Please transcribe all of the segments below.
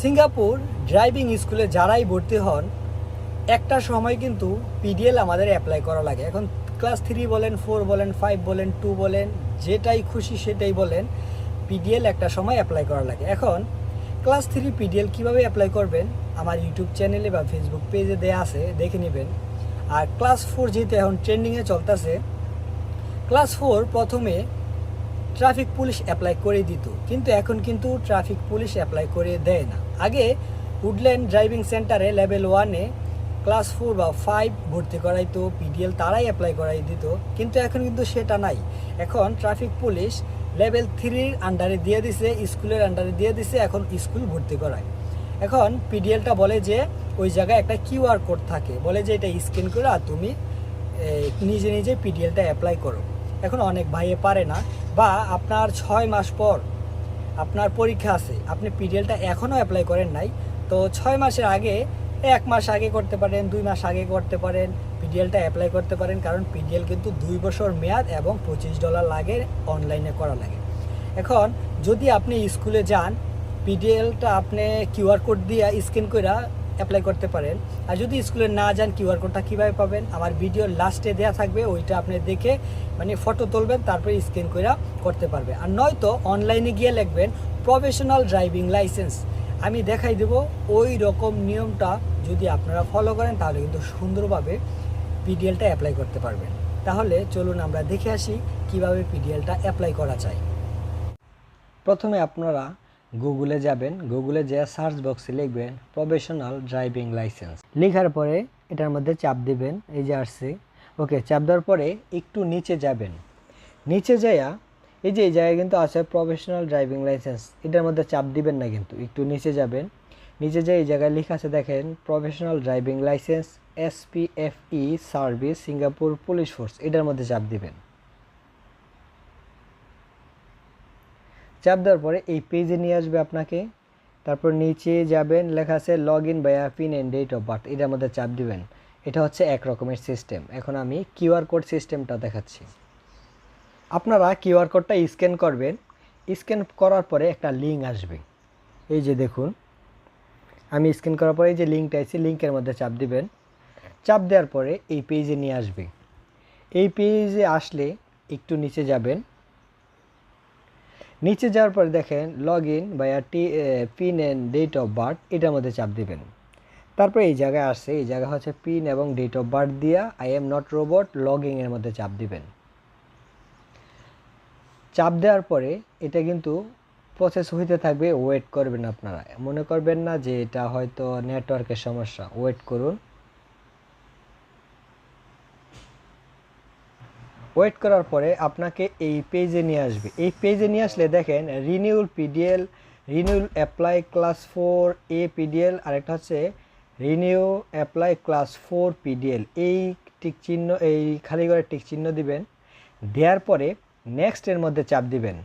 Singapore driving স্কুলে যারাই ভর্তি হন, একটা সময় কিন্তু পিডিএল আমাদের অ্যাপ্লাই করা লাগে। এখন ক্লাস থ্রি বলেন ফোর বলেন ফাইভ বলেন টু বলেন, যেটাই খুশি সেটাই বলেন পিডিএল একটা সময় অ্যাপ্লাই করা লাগে। এখন ক্লাস থ্রি পিডিএল কীভাবে অ্যাপ্লাই করবেন, আমার ইউটিউব চ্যানেলে বা ফেসবুক পেজে দেওয়া আছে, দেখে নেবেন। আর ক্লাস ফোর যেহেতু এখন ট্রেন্ডিংয়ে চলতেছে ক্লাস ফোর প্রথমে ট্রাফিক পুলিশ অ্যাপ্লাই করে দিত। কিন্তু এখন কিন্তু ট্রাফিক পুলিশ অ্যাপ্লাই করে দেয় না। আগে উডল্যান্ড ড্রাইভিং সেন্টারে লেভেল ওয়ানে ক্লাস ফোর বা ফাইভ ভর্তি করাইতো পিডিএল তারাই অ্যাপ্লাই করাই দিত, কিন্তু এখন কিন্তু সেটা নাই। এখন ট্রাফিক পুলিশ লেভেল থ্রির আন্ডারে দিয়ে দিছে স্কুলের আন্ডারে দিয়ে দিছে, এখন স্কুল ভর্তি করায়। এখন পিডিএলটা বলে যে ওই জায়গায় একটা কিউআর কোড থাকে, বলে যে এটা স্ক্যান করে আর তুমি নিজে নিজে পিডিএলটা অ্যাপ্লাই করো। এখন অনেক ভাইয়ে পারে না, বা আপনার ছয় মাস পর আপনার পরীক্ষা আছে। আপনি পিডিএলটা এখনও অ্যাপ্লাই করেন নাই। তো ছয় মাসের আগে, এক মাস আগে করতে পারেন, দুই মাস আগে করতে পারেন পিডিএলটা অ্যাপ্লাই করতে পারেন, কারণ পিডিএল কিন্তু দুই বছর মেয়াদ এবং পঁচিশ ডলার লাগে অনলাইনে করা লাগে। এখন, যদি আপনি স্কুলে যান পিডিএলটা আপনি কিউআর কোড দিয়ে স্ক্যান করে অ্যাপ্লাই করতে পারেন। আর যদি স্কুলে না যান কিউআর কোডটা কীভাবে পাবেন? আমার ভিডিওর লাস্টে দেওয়া থাকবে, ওইটা আপনি দেখে মানে ফটো তুলবেন, তারপরে স্ক্যান করে করতে পারবে। আর নয়তো অনলাইনে গিয়ে লিখবেন প্রফেশনাল ড্রাইভিং লাইসেন্স আমি দেখাই দেব ওই রকম নিয়মটা যদি আপনারা ফলো করেন, তাহলে কিন্তু সুন্দরভাবে পিডিএলটা অ্যাপ্লাই করতে পারবেন। তাহলে চলুন আমরা দেখে আসি, কীভাবে পিডিএলটা অ্যাপ্লাই করা যায়। প্রথমে আপনারা গুগলে যাবেন গুগলে যে সার্চ বক্সে লিখবেন প্রফেশনাল ড্রাইভিং লাইসেন্স লেখার পরে এটার মধ্যে চাপ দিবেন, এই যে আসছে। ওকে চাপ দেওয়ার পরে একটু নিচে যাবেন। নিচে যাইয়া, এই যে এই জায়গায় কিন্তু আছে প্রফেশনাল ড্রাইভিং লাইসেন্স এটার মধ্যে চাপ দিবেন না কিন্তু, একটু নিচে যাবেন। নিচে যে এই জায়গায় লেখা আছে, দেখেন professional driving licence SPFE service Singapore police force এটার মধ্যে চাপ দিবেন। চাপ দেওয়ার পরে এই পেজে নিয়ে আসবে আপনাকে। তারপর নিচে যাবেন, লেখা আছে log in by pin and date of birth এটার মধ্যে চাপ দিবেন। এটা হচ্ছে এক রকমের সিস্টেম এখন আমি কিউআর কোড সিস্টেমটা দেখাচ্ছি। আপনারা কিউআর কোডটা স্ক্যান করবেন। স্ক্যান করার পরে একটা লিঙ্ক আসবে। এই যে দেখুন। আমি স্ক্যান করার পরে এই যে লিঙ্কটা আছে লিঙ্কের মধ্যে চাপ দিবেন। চাপ দেওয়ার পরে এই পেজে নিয়ে আসবে। এই পেজে আসলে একটু নিচে যাবেন। নিচে যাওয়ার পরে দেখেন log in by T pin and date of birth এটার মধ্যে চাপ দিবেন। তারপরে এই জায়গায় আসছে, এই জায়গা হচ্ছে পিন এবং ডেট অফ বার্থ দিয়া I am not robot login এর মধ্যে চাপ দিবেন। চাপ দেওয়ার পরে এটা কিন্তু প্রসেস হইতে থাকবে ওয়েট করবেন আপনারা। মনে করবেন না যে এটা হয়তো নেটওয়ার্কের সমস্যা ওয়েট করুন। ওয়েট করার পরে আপনাকে এই পেজে নিয়ে আসবে। এই পেজে নিয়ে আসলে দেখেন renewal PDL renewal apply class four A PDL আরেকটা হচ্ছে renew apply class four PDL এই টিক চিহ্ন, এই খালি করে টিক চিহ্ন দিবেন, দেওয়ার পরে নেক্সটের মধ্যে চাপ দিবেন।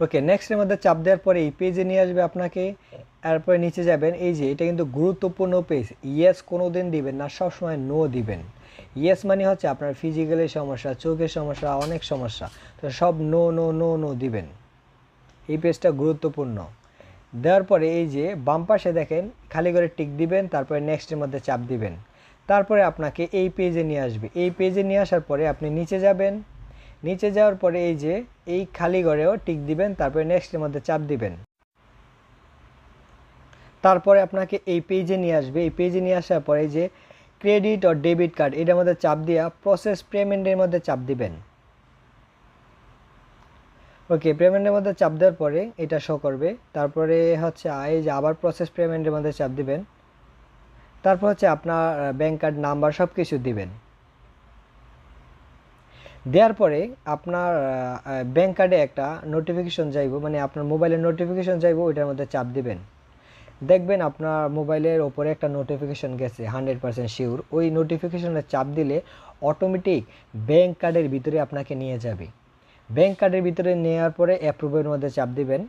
ওকে নেক্সটের মধ্যে চাপ দেওয়ার পরে এই পেজে নিয়ে আসবে আপনাকে। তারপরে নিচে যাবেন, এই যে এটা কিন্তু গুরুত্বপূর্ণ পেজ ইয়েস কোনো দিন দিবেন না, সবসময় নো দিবেন। ইয়েস মানে হচ্ছে আপনার ফিজিক্যালের সমস্যা, চোখের সমস্যা, অনেক সমস্যা। তো সব নো নো নো নো দিবেন। এই পেজটা গুরুত্বপূর্ণ। দেওয়ার পরে এই যে বাম পাশে দেখেন, খালি করে টিক দিবেন, তারপরে নেক্সটের মধ্যে চাপ দিবেন। তারপরে আপনাকে এই পেজে নিয়ে আসবে। এই পেজে নিয়ে আসার পরে আপনি নিচে যাবেন। নিচে যাওয়ার পরে এই যে, এই খালি ঘরেও টিক দিবেন, তারপরে নেক্সটের মধ্যে চাপ দিবেন। তারপরে আপনাকে এই পেজে নিয়ে আসবে। এই পেজে নিয়ে আসার পরে যে ক্রেডিট ও ডেবিট কার্ড এটার মধ্যে চাপ দিয়া প্রসেস পেমেন্টের মধ্যে চাপ দিবেন। ওকে পেমেন্টের মধ্যে চাপ দেওয়ার পরে এটা শো করবে। তারপরে হচ্ছে এই যে আবার প্রসেস পেমেন্টের মধ্যে চাপ দিবেন। তারপর হচ্ছে আপনার ব্যাংক কার্ড নাম্বার সব কিছু দিবেন। দেওয়ার পরে আপনার ব্যাংক কার্ডে একটা নোটিফিকেশন যাইব মানে আপনার মোবাইলের নোটিফিকেশন যাইব, ওইটার মধ্যে চাপ দিবেন। দেখবেন আপনার মোবাইলের ওপরে একটা নোটিফিকেশন গেছে হান্ড্রেড পার্সেন্ট শিওর ওই নোটিফিকেশনে চাপ দিলে অটোমেটিক ব্যাংক কার্ডের ভিতরে আপনাকে নিয়ে যাবে। ব্যাংক কার্ডের ভিতরে নেওয়ার পরে অ্যাপ্রুভের মধ্যে চাপ দিবেন।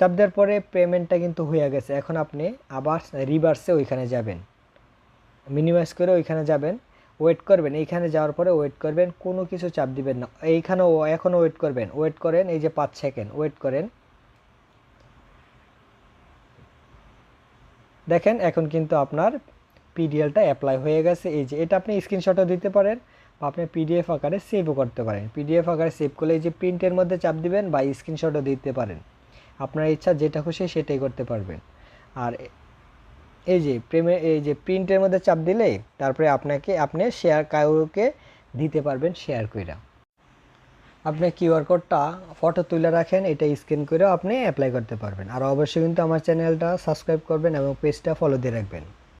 চাপ দেওয়ার পরে পেমেন্টটা কিন্তু হয়ে গেছে। এখন আপনি আবার রিভার্সে ওইখানে যাবেন। মিনিমাইজ করে ওইখানে যাবেন। ওয়েট করবেন, এইখানে যাওয়ার পরে ওয়েট করবেন, কোনো কিছু চাপ দিবেন না। এইখানেও, এখনও ওয়েট করবেন। ওয়েট করেন, এই যে পাঁচ সেকেন্ড ওয়েট করেন। দেখেন, এখন কিন্তু আপনার পিডিএলটা অ্যাপ্লাই হয়ে গেছে। এই যে, এটা আপনি স্ক্রিনশটও দিতে পারেন বা আপনি পিডিএফ আকারে সেভও করতে পারেন। পিডিএফ আকারে সেভ করলে এই যে প্রিন্টের মধ্যে চাপ দিবেন বা স্ক্রিনশটও দিতে পারেন। আপনার ইচ্ছা যেটা খুশি সেটাই করতে পারবেন। আর এই যে প্রেমে, এই যে প্রিন্টের মধ্যে চাপ দিলে তারপরে আপনাকে, আপনি শেয়ার কাউকে দিতে পারবেন শেয়ার কইরা। আপনি কিউআর কোডটা ফটো তুলে রাখেন, এটা স্ক্যান করেও আপনি অ্যাপ্লাই করতে পারবেন। আর অবশ্যই কিন্তু আমার চ্যানেলটা সাবস্ক্রাইব করবেন এবং পেজটা ফলো দিয়ে রাখবেন।